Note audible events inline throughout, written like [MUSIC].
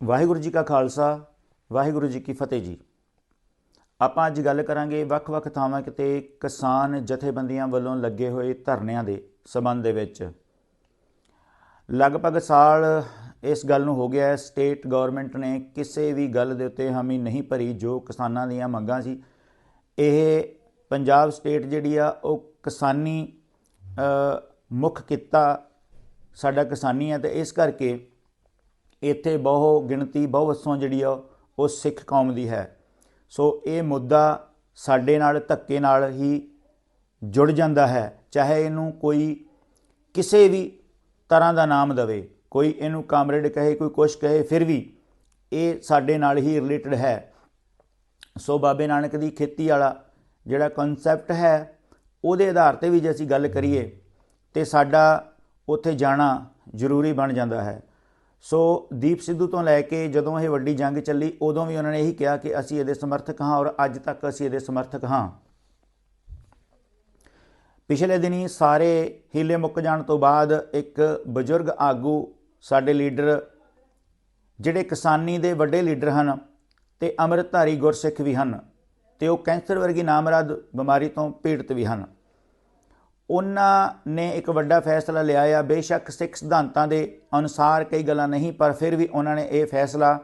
ਵਾਹਿਗੁਰੂ ਜੀ ਕਾ ਖਾਲਸਾ, ਵਾਹਿਗੁਰੂ ਜੀ ਕੀ ਫਤਿਹ ਜੀ। ਆਪਾਂ ਅੱਜ ਗੱਲ ਕਰਾਂਗੇ ਵੱਖ-ਵੱਖ ਥਾਵਾਂ ਕਿਤੇ ਕਿਸਾਨ ਜਥੇਬੰਦੀਆਂ ਵੱਲੋਂ ਲੱਗੇ ਹੋਏ ਧਰਨਿਆਂ ਦੇ ਸਬੰਧ ਦੇ ਵਿੱਚ। ਲਗਭਗ ਸਾਲ ਇਸ ਗੱਲ ਨੂੰ ਹੋ ਗਿਆ ਹੈ, ਸਟੇਟ ਗਵਰਨਮੈਂਟ ਨੇ ਕਿਸੇ ਵੀ ਗੱਲ ਦੇ ਉੱਤੇ ਹਾਮੀ ਨਹੀਂ ਭਰੀ, ਜੋ ਕਿਸਾਨਾਂ ਦੀਆਂ ਮੰਗਾਂ ਸੀ। ਇਹ ਪੰਜਾਬ ਸਟੇਟ ਜਿਹੜੀ ਆ, ਉਹ ਕਿਸਾਨੀ ਮੁੱਖ ਕਿੱਤਾ ਸਾਡਾ ਕਿਸਾਨੀ ਹੈ ਤੇ ਇਸ ਕਰਕੇ ਇੱਥੇ ਬਹੁ ਗਿਣਤੀ, ਬਹੁ ਵਸੋਂ ਜਿਹੜੀ ਆ, ਉਹ ਸਿੱਖ ਕੌਮ ਦੀ ਹੈ। ਸੋ ਇਹ ਮੁੱਦਾ ਸਾਡੇ ਨਾਲ, ਧੱਕੇ ਨਾਲ ਹੀ ਜੁੜ ਜਾਂਦਾ ਹੈ। ਚਾਹੇ ਇਹਨੂੰ ਕੋਈ ਕਿਸੇ ਵੀ ਤਰ੍ਹਾਂ ਦਾ ਨਾਮ ਦਵੇ, ਕੋਈ ਇਹਨੂੰ ਕਾਮਰੇਡ ਕਹੇ, ਕੋਈ ਕੁਛ ਕਹੇ, ਫਿਰ ਵੀ ਇਹ ਸਾਡੇ ਨਾਲ ਹੀ ਰਿਲੇਟਡ ਹੈ। ਸੋ ਬਾਬੇ ਨਾਨਕ ਦੀ ਖੇਤੀ ਵਾਲਾ ਜਿਹੜਾ ਕਨਸੈਪਟ ਹੈ, ਉਹਦੇ ਆਧਾਰ ਤੇ ਵੀ ਜੇ ਅਸੀਂ ਗੱਲ ਕਰੀਏ, ਤੇ ਸਾਡਾ ਉੱਥੇ ਜਾਣਾ ਜ਼ਰੂਰੀ ਬਣ ਜਾਂਦਾ ਹੈ। ਸੋ ਦੀਪ ਸਿੱਧੂ ਤੋਂ ਲੈ ਕੇ ਜਦੋਂ ਇਹ ਵੱਡੀ ਜੰਗ ਚੱਲੀ, ਉਦੋਂ ਵੀ ਉਹਨਾਂ ਨੇ ਇਹੀ ਕਿਹਾ ਕਿ ਅਸੀਂ ਇਹਦੇ ਸਮਰਥਕ ਹਾਂ ਔਰ ਅੱਜ ਤੱਕ ਅਸੀਂ ਇਹਦੇ ਸਮਰਥਕ ਹਾਂ। ਪਿਛਲੇ ਦਿਨੀ ਸਾਰੇ ਹੀਲੇ ਮੁੱਕ ਜਾਣ ਤੋਂ ਬਾਅਦ ਇੱਕ ਬਜ਼ੁਰਗ ਆਗੂ, ਸਾਡੇ ਲੀਡਰ, ਜਿਹੜੇ ਕਿਸਾਨੀ ਦੇ ਵੱਡੇ ਲੀਡਰ ਹਨ ਤੇ ਅੰਮ੍ਰਿਤਧਾਰੀ ਗੁਰਸਿੱਖ ਵੀ ਹਨ ਤੇ ਉਹ ਕੈਂਸਰ ਵਰਗੀ ਨਾਮਰਦ ਬਿਮਾਰੀ ਤੋਂ ਪੀੜਤ ਵੀ ਹਨ। ਉਹਨਾਂ ਨੇ ਇੱਕ ਵੱਡਾ ਫੈਸਲਾ ਲਿਆ ਆ। ਬੇਸ਼ੱਕ ਸਿੱਖ ਸਿਧਾਂਤਾਂ ਦੇ ਅਨੁਸਾਰ ਕਈ ਗੱਲਾਂ ਨਹੀਂ, ਪਰ ਫਿਰ ਵੀ ਉਹਨਾਂ ਨੇ ਇਹ ਫੈਸਲਾ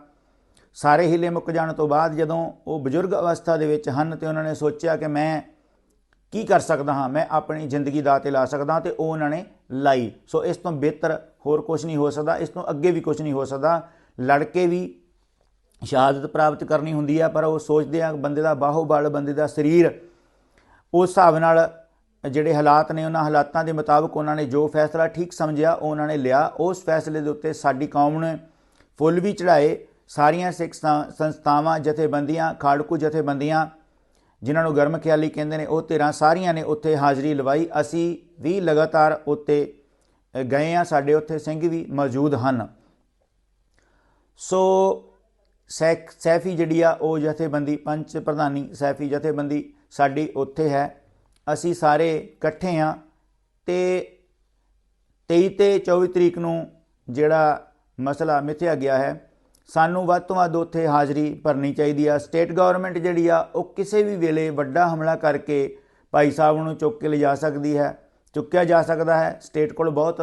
ਸਾਰੇ ਹਿੱਲੇ ਮੁੱਕ ਜਾਣ ਤੋਂ ਬਾਅਦ ਜਦੋਂ ਉਹ ਬਜ਼ੁਰਗ ਅਵਸਥਾ ਦੇ ਵਿੱਚ ਹਨ ਤੇ ਉਹਨਾਂ ਨੇ ਸੋਚਿਆ ਕਿ ਮੈਂ ਕੀ ਕਰ ਸਕਦਾ ਹਾਂ, ਮੈਂ ਆਪਣੀ ਜ਼ਿੰਦਗੀ ਦਾ ਤੇ ਲਾ ਸਕਦਾ ਤੇ ਉਹ ਉਹਨਾਂ ਨੇ ਲਾਈ। ਸੋ ਇਸ ਤੋਂ ਬਿਹਤਰ ਹੋਰ ਕੁਝ ਨਹੀਂ ਹੋ ਸਕਦਾ, ਇਸ ਤੋਂ ਅੱਗੇ ਵੀ ਕੁਝ ਨਹੀਂ ਹੋ ਸਕਦਾ। ਲੜਕੇ ਵੀ ਸ਼ਹਾਦਤ ਪ੍ਰਾਪਤ ਕਰਨੀ ਹੁੰਦੀ ਆ, ਪਰ ਉਹ ਸੋਚਦੇ ਆ ਬੰਦੇ ਦਾ ਬਾਹੋਬਲ, ਬੰਦੇ ਦਾ ਸਰੀਰ ਉਸ ਹਿਸਾਬ ਨਾਲ ਜਿਹੜੇ ਹਾਲਾਤ ਨੇ ਉਹਨਾਂ ਹਾਲਾਤਾਂ ਦੇ ਮੁਤਾਬਕ ਉਹਨਾਂ ਨੇ ਜੋ ਫੈਸਲਾ ਠੀਕ ਸਮਝਿਆ ਉਹਨਾਂ ਨੇ ਲਿਆ। ਉਸ ਫੈਸਲੇ ਦੇ ਉੱਤੇ ਸਾਡੀ ਕੌਮ ਨੇ ਫੁੱਲ ਵੀ ਚੜਾਏ ਸਾਰੀਆਂ ਸਿੱਖ ਸੰਸਥਾ- ਸੰਸਥਾਵਾਂ, ਜਥੇਬੰਦੀਆਂ, ਖਾੜਕੂ ਜਥੇਬੰਦੀਆਂ, ਜਿਨ੍ਹਾਂ ਨੂੰ ਗਰਮ ਖਿਆਲੀ ਕਹਿੰਦੇ ਨੇ, ਉਹ ਧਿਰਾਂ ਸਾਰੀਆਂ ਨੇ ਉੱਥੇ ਹਾਜ਼ਰੀ ਲਵਾਈ। ਅਸੀਂ ਵੀ ਲਗਾਤਾਰ ਉੱਤੇ ਗਏ ਆ ਸਾਡੇ ਉੱਥੇ ਸਿੰਘ ਵੀ ਮੌਜੂਦ ਹਨ। ਸੋ ਸੈਕ ਸੈਫੀ ਜਿਹੜੀ ਆ, ਉਹ ਜਥੇਬੰਦੀ, ਪੰਚ ਪ੍ਰਧਾਨੀ ਸੈਫੀ ਜਥੇਬੰਦੀ ਸਾਡੀ ਉੱਥੇ ਹੈ। ਅਸੀਂ ਸਾਰੇ ਇਕੱਠੇ ਆ ਤੇ 23 ਤੇ 24 ਤਰੀਕ ਨੂੰ ਜਿਹੜਾ ਮਸਲਾ ਮਿਥਿਆ ਗਿਆ ਹੈ, ਸਾਨੂੰ ਵੱਧ ਤੋਂ ਵੱਧ ਉੱਥੇ ਹਾਜ਼ਰੀ ਭਰਨੀ ਚਾਹੀਦੀ ਆ। ਸਟੇਟ ਗਵਰਨਮੈਂਟ ਜਿਹੜੀ ਆ, ਉਹ ਕਿਸੇ ਵੀ ਵੇਲੇ ਵੱਡਾ ਹਮਲਾ ਕਰਕੇ ਭਾਈ ਸਾਹਿਬ ਨੂੰ ਚੁੱਕ ਕੇ ਲਿਜਾ ਸਕਦੀ ਹੈ, ਚੁੱਕਿਆ ਜਾ ਸਕਦਾ ਹੈ। ਸਟੇਟ ਕੋਲ ਬਹੁਤ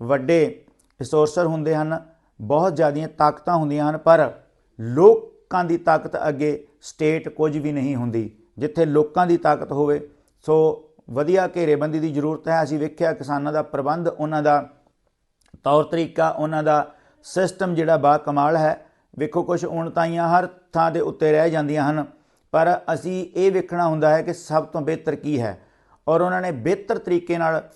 ਵੱਡੇ ਰਿਸੋਰਸਰ ਹੁੰਦੇ ਹਨ, ਬਹੁਤ ਜ਼ਿਆਦੀਆਂ ਤਾਕਤਾਂ ਹੁੰਦੀਆਂ ਹਨ, ਪਰ ਲੋਕਾਂ ਦੀ ਤਾਕਤ ਅੱਗੇ ਸਟੇਟ ਕੁਝ ਵੀ ਨਹੀਂ ਹੁੰਦੀ। ਜਿੱਥੇ ਲੋਕਾਂ ਦੀ ਤਾਕਤ ਹੋਵੇ ਸੋ ਵਧੀਆ ਘੇਰੇਬੰਦੀ ਦੀ ਜ਼ਰੂਰਤ ਹੈ। ਅਸੀਂ ਵੇਖਿਆ ਕਿਸਾਨਾਂ ਦਾ ਪ੍ਰਬੰਧ, ਉਹਨਾਂ ਦਾ ਤੌਰ ਤਰੀਕਾ, ਉਹਨਾਂ ਦਾ ਸਿਸਟਮ ਜਿਹੜਾ ਬਾ ਕਮਾਲ ਹੈ। ਵੇਖੋ ਕੁਝ ਉਣਤਾਈਆਂ ਹਰ ਥਾਂ ਦੇ ਉੱਤੇ ਰਹਿ ਜਾਂਦੀਆਂ ਹਨ। ਪਰ ਅਸੀਂ ਇਹ ਵੇਖਣਾ ਹੁੰਦਾ ਹੈ ਕਿ ਸਭ ਤੋਂ ਬਿਹਤਰ ਕੀ ਹੈ। ਔਰ ਉਹਨਾਂ ਨੇ ਬਿਹਤਰ ਤਰੀਕੇ ਨਾਲ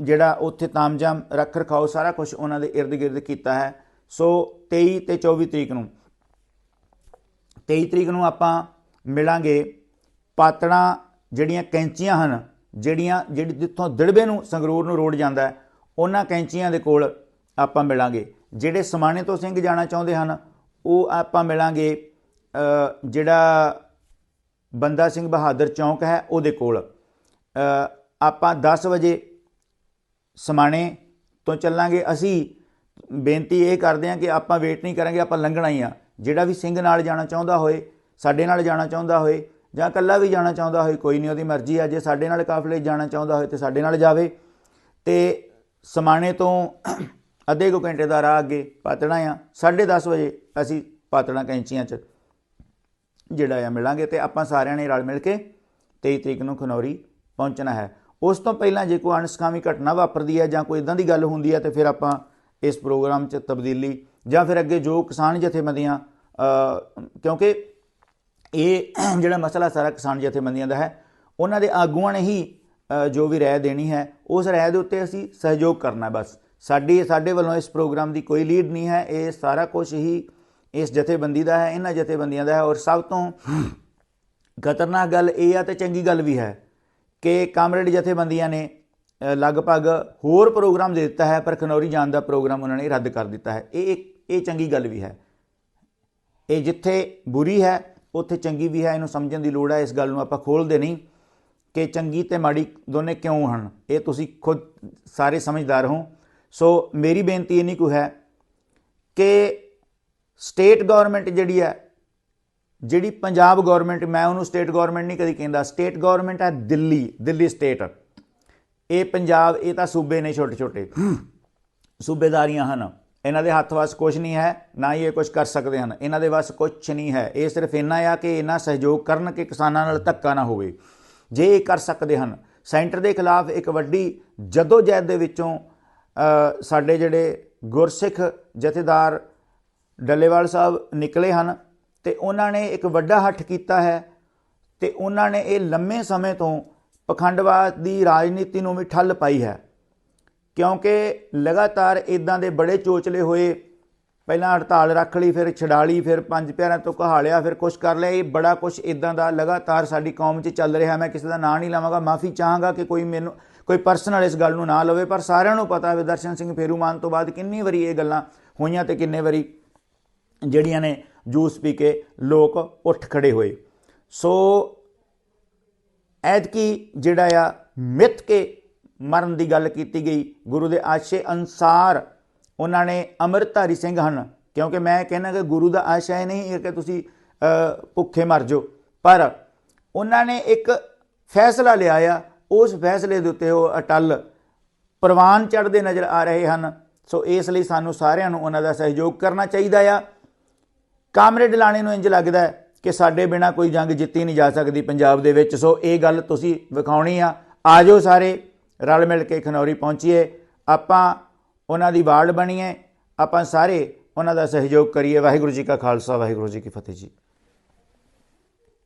ਜਿਹੜਾ ਉੱਥੇ ਤਾਮਜਾਮ ਰੱਖ ਰਖਾਓ ਸਾਰਾ ਕੁਝ ਉਹਨਾਂ ਦੇ ਇਰਦ ਗਿਰਦ ਕੀਤਾ ਹੈ। ਸੋ 23 ਤੇ 24 ਤਰੀਕ ਨੂੰ 23 ਤਰੀਕ ਨੂੰ ਆਪਾਂ ਮਿਲਾਂਗੇ ਪਾਤੜਾਂ ਜਿਹੜੀਆਂ ਕੈਂਚੀਆਂ ਹਨ, ਜਿਹੜੀਆਂ ਜਿਹੜੀ ਜਿੱਥੋਂ ਦਿੜਬੇ ਨੂੰ, ਸੰਗਰੂਰ ਨੂੰ ਰੋਡ ਜਾਂਦਾ ਹੈ, ਉਹਨਾਂ ਕੈਂਚੀਆਂ ਦੇ ਕੋਲ ਆਪਾਂ ਮਿਲਾਂਗੇ। ਜਿਹੜੇ ਸਮਾਣੇ ਤੋਂ ਸਿੰਘ ਜਾਣਾ ਚਾਹੁੰਦੇ ਹਨ, ਉਹ ਆਪਾਂ ਮਿਲਾਂਗੇ ਜਿਹੜਾ ਬੰਦਾ ਸਿੰਘ ਬਹਾਦਰ ਚੌਂਕ ਹੈ, ਉਹਦੇ ਕੋਲ। ਆਪਾਂ 10 ਵਜੇ ਸਮਾਣੇ ਤੋਂ ਚੱਲਾਂਗੇ। ਅਸੀਂ ਬੇਨਤੀ ਇਹ ਕਰਦੇ ਹਾਂ ਕਿ ਆਪਾਂ ਵੇਟ ਨਹੀਂ ਕਰਾਂਗੇ, ਆਪਾਂ ਲੰਘਣਾ ਹੀ ਆ। ਜਿਹੜਾ ਵੀ ਸਿੰਘ ਨਾਲ ਜਾਣਾ ਚਾਹੁੰਦਾ ਹੋਏ, ਸਾਡੇ ਨਾਲ ਜਾਣਾ ਚਾਹੁੰਦਾ ਹੋਏ ਜਾਂ ਇਕੱਲਾ ਵੀ ਜਾਣਾ ਚਾਹੁੰਦਾ ਹੋਏ, ਕੋਈ ਨਹੀਂ, ਉਹਦੀ ਮਰਜ਼ੀ ਆ। ਜੇ ਸਾਡੇ ਨਾਲ ਕਾਫਲੇ ਜਾਣਾ ਚਾਹੁੰਦਾ ਹੋਏ ਤੇ ਸਾਡੇ ਨਾਲ ਜਾਵੇ। ਤੇ ਸਮਾਣੇ ਤੋਂ ਅੱਧੇ ਕੁ ਘੰਟੇ ਦਾ ਰਾਹ ਅੱਗੇ ਪਾਤੜਾ ਆ। 10:30 ਵਜੇ ਅਸੀਂ ਪਾਤੜਾ ਕੈਂਚੀਆਂ 'ਚ, ਜਿਹੜਾ ਆ ਮਿਲਾਂਗੇ ਤੇ ਆਪਾਂ ਸਾਰਿਆਂ ਨੇ ਰਲ ਮਿਲ ਕੇ 23 ਤਰੀਕ ਨੂੰ ਖਨੌਰੀ ਪਹੁੰਚਣਾ ਹੈ। ਉਸ ਤੋਂ ਪਹਿਲਾਂ ਜੇ ਕੋਈ ਅਣਸਖਾਵੀ ਘਟਨਾ ਵਾਪਰਦੀ ਹੈ ਜਾਂ ਕੋਈ ਇਦਾਂ ਦੀ ਗੱਲ ਹੁੰਦੀ ਹੈ ਤੇ ਫਿਰ ਆਪਾਂ ਇਸ ਪ੍ਰੋਗਰਾਮ 'ਚ ਤਬਦੀਲੀ ਜਾਂ ਫਿਰ ਅੱਗੇ ਜੋ ਕਿਸਾਨ ਜਥੇਬੰਦੀਆਂ ਕਿਉਂਕਿ ਇਹ [CLEARS THROAT] ਜਿਹੜਾ ਮਸਲਾ ਸਾਰਾ ਕਿਸਾਨ ਜਥੇਬੰਦੀਆਂ ਦਾ ਹੈ, ਉਹਨਾਂ ਦੇ ਆਗੂਆਂ ਨੇ ਹੀ ਜੋ ਵੀ ਰਾਏ ਦੇਣੀ ਹੈ, ਉਸ ਰਾਏ ਦੇ ਉੱਤੇ ਅਸੀਂ ਸਹਿਯੋਗ ਕਰਨਾ ਬਸ। ਸਾਡੀ, ਸਾਡੇ ਵੱਲੋਂ ਇਸ ਪ੍ਰੋਗਰਾਮ ਦੀ ਕੋਈ ਲੀਡ ਨਹੀਂ ਹੈ, ਇਹ ਸਾਰਾ ਕੁਝ ਹੀ ਇਸ ਜਥੇਬੰਦੀ ਦਾ ਹੈ, ਇਹਨਾਂ ਜਥੇਬੰਦੀਆਂ ਦਾ ਹੈ ਔਰ ਸਭ ਤੋਂ ਖਤਰਨਾਕ ਗੱਲ ਇਹ ਆ ਤੇ ਚੰਗੀ ਗੱਲ ਵੀ ਹੈ ਕਿ ਕਾਮਰੇਡ ਜਥੇਬੰਦੀਆਂ ਨੇ ਲਗਭਗ ਹੋਰ ਪ੍ਰੋਗਰਾਮ ਦੇ ਦਿੱਤਾ ਹੈ, ਪਰ ਖਨੌਰੀ ਜਾਣ ਦਾ ਪ੍ਰੋਗਰਾਮ ਉਹਨਾਂ ਨੇ ਰੱਦ ਕਰ ਦਿੱਤਾ ਹੈ। ਇਹ ਇੱਕ, ਇਹ ਚੰਗੀ ਗੱਲ ਵੀ ਹੈ। ਇਹ ਜਿੱਥੇ ਬੁਰੀ ਹੈ ਉੱਥੇ ਚੰਗੀ ਵੀ ਹੈ, ਇਹਨੂੰ ਸਮਝਣ ਦੀ ਲੋੜ ਹੈ, ਇਸ ਗੱਲ ਨੂੰ ਆਪਾਂ ਖੋਲਦੇ ਨਹੀਂ ਕਿ ਚੰਗੀ ਤੇ ਮਾੜੀ ਦੋਨੇ ਕਿਉਂ ਹਨ। ਇਹ ਤੁਸੀਂ ਖੁਦ ਸਾਰੇ ਸਮਝਦਾਰ ਹੋ। ਸੋ ਮੇਰੀ ਬੇਨਤੀ ਇਹ ਨਹੀਂ ਕੋਈ ਹੈ ਕਿ ਸਟੇਟ ਗਵਰਨਮੈਂਟ ਜਿਹੜੀ ਹੈ, ਜਿਹੜੀ ਪੰਜਾਬ ਗਵਰਨਮੈਂਟ, ਮੈਂ ਉਹਨੂੰ ਸਟੇਟ ਗਵਰਨਮੈਂਟ ਨਹੀਂ ਕਦੀ ਕਹਿੰਦਾ, ਸਟੇਟ ਗਵਰਨਮੈਂਟ ਹੈ ਦਿੱਲੀ ਦਿੱਲੀ ਸਟੇਟ। ਇਹ ਪੰਜਾਬ, ਇਹ ਤਾਂ ਸੂਬੇ ਨੇ ਛੋਟੇ ਛੋਟੇ ਸੂਬੇਦਾਰੀਆਂ ਹਨ। ਇਹਨਾਂ ਦੇ ਹੱਥ ਵਸ ਕੁਝ ਨਹੀਂ ਹੈ, ਨਾ ਹੀ ਇਹ ਕੁਝ ਕਰ ਸਕਦੇ ਹਨ। ਇਹਨਾਂ ਦੇ ਵਸ ਕੁਝ ਨਹੀਂ ਹੈ। ਇਹ ਸਿਰਫ ਇੰਨਾ ਆ ਕਿ ਇਹਨਾਂ ਸਹਿਯੋਗ ਕਰਨ ਕਿ ਕਿਸਾਨਾਂ ਨਾਲ ਧੱਕਾ ਨਾ ਹੋਵੇ। ਜੇ ਇਹ ਕਰ ਸਕਦੇ ਹਨ, ਸੈਂਟਰ ਦੇ ਖਿਲਾਫ ਇੱਕ ਵੱਡੀ ਜਦੋਜਹਿਦ ਦੇ ਵਿੱਚੋਂ ਸਾਡੇ ਜਿਹੜੇ ਗੁਰਸਿੱਖ ਜਥੇਦਾਰ ਡੱਲੇਵਾਲ ਸਾਹਿਬ ਨਿਕਲੇ ਹਨ ਤੇ ਉਹਨਾਂ ਨੇ ਇੱਕ ਵੱਡਾ ਹੱਠ ਕੀਤਾ ਹੈ ਤੇ ਉਹਨਾਂ ਨੇ ਇਹ ਲੰਮੇ ਸਮੇਂ ਤੋਂ ਪਖੰਡਵਾਦ ਦੀ ਰਾਜਨੀਤੀ ਨੂੰ ਵੀ ਠੱਲ ਪਾਈ ਹੈ। ਕਿਉਂਕਿ ਲਗਾਤਾਰ ਇਦਾਂ ਦੇ ਬੜੇ ਚੋਚਲੇ ਹੋਏ, ਪਹਿਲਾਂ ਹੜਤਾਲ ਰੱਖ ਲਈ, ਫਿਰ ਛਡਾ ਲਈ, ਫਿਰ ਪੰਜ ਪਿਆਰਿਆਂ ਤੋਂ ਕਹਾਲਿਆ, ਫਿਰ ਕੁਝ ਕਰ ਲਿਆ, ਇਹ ਬੜਾ ਕੁਝ ਇਦਾਂ ਦਾ ਲਗਾਤਾਰ ਸਾਡੀ ਕੌਮ 'ਚ ਚੱਲ ਰਿਹਾ। ਮੈਂ ਕਿਸੇ ਦਾ ਨਾਂ ਨਹੀਂ ਲਵਾਂਗਾ, ਮਾਫੀ ਚਾਹਾਂਗਾ ਕਿ ਕੋਈ ਮੈਨੂੰ, ਕੋਈ ਪਰਸਨਲ ਇਸ ਗੱਲ ਨੂੰ ਨਾ ਲਵੇ, ਪਰ ਸਾਰਿਆਂ ਨੂੰ ਪਤਾ ਹੈ ਦਰਸ਼ਨ ਸਿੰਘ ਫੇਰੂਮਾਨ ਤੋਂ ਬਾਅਦ ਕਿੰਨੀ ਵਾਰੀ ਇਹ ਗੱਲਾਂ ਹੋਈਆਂ ਤੇ ਕਿੰਨੇ ਵਾਰੀ ਜਿਹੜੀਆਂ ਨੇ ਜੂਸ ਪੀ ਕੇ ਲੋਕ ਉੱਠ ਖੜੇ ਹੋਏ। ਸੋ ਐਤਕੀ ਜਿਹੜਾ ਆ ਮਿੱਥ ਕੇ ਮਰਨ ਦੀ ਗੱਲ ਕੀਤੀ ਗਈ। ਗੁਰੂ ਦੇ ਆਸ਼ੇ ਅਨਸਾਰ ਉਹਨਾਂ ਨੇ ਅੰਮ੍ਰਿਤਧਾਰੀ ਸਿੰਘ ਹਨ। ਕਿਉਂਕਿ ਮੈਂ ਕਹਿੰਦਾ ਕਿ ਗੁਰੂ ਦਾ ਆਸ਼ਾ ਇਹ ਨਹੀਂ ਕਿ ਤੁਸੀਂ ਭੁੱਖੇ ਮਰ ਜਾਓ। ਪਰ ਉਹਨਾਂ ਨੇ ਇੱਕ ਫੈਸਲਾ ਲਿਆ ਆ। ਉਸ ਫੈਸਲੇ ਦੇ ਉੱਤੇ ਉਹ ਅਟਲ ਪ੍ਰਵਾਨ ਚੜ੍ਹਦੇ ਨਜ਼ਰ ਆ ਰਹੇ ਹਨ। ਸੋ ਇਸ ਲਈ ਸਾਨੂੰ ਸਾਰਿਆਂ ਨੂੰ ਉਹਨਾਂ ਦਾ ਸਹਿਯੋਗ ਕਰਨਾ ਚਾਹੀਦਾ ਆ। ਕਾਮਰੇਡ ਲਾਣੇ ਨੂੰ ਇੰਜ ਲੱਗਦਾ ਹੈ ਕਿ ਸਾਡੇ ਬਿਨਾ ਕੋਈ ਜੰਗ ਜਿੱਤੀ ਨਹੀਂ ਜਾ ਸਕਦੀ ਪੰਜਾਬ ਦੇ ਵਿੱਚ। ਸੋ ਇਹ ਗੱਲ ਤੁਸੀਂ ਵਿਖਾਉਣੀ ਆ। ਆਜੋ ਸਾਰੇ। ਰਲ ਮਿਲ ਕੇ ਖਨੌਰੀ ਪਹੁੰਚੀਏ, ਆਪਾਂ ਉਹਨਾਂ ਦੀ ਵਾਰਡ ਬਣੀਏ, ਆਪਾਂ ਸਾਰੇ ਉਹਨਾਂ ਦਾ ਸਹਿਯੋਗ ਕਰੀਏ। ਵਾਹਿਗੁਰੂ ਜੀ ਕਾ ਖਾਲਸਾ, ਵਾਹਿਗੁਰੂ ਜੀ ਕੀ ਫਤਿਹ ਜੀ।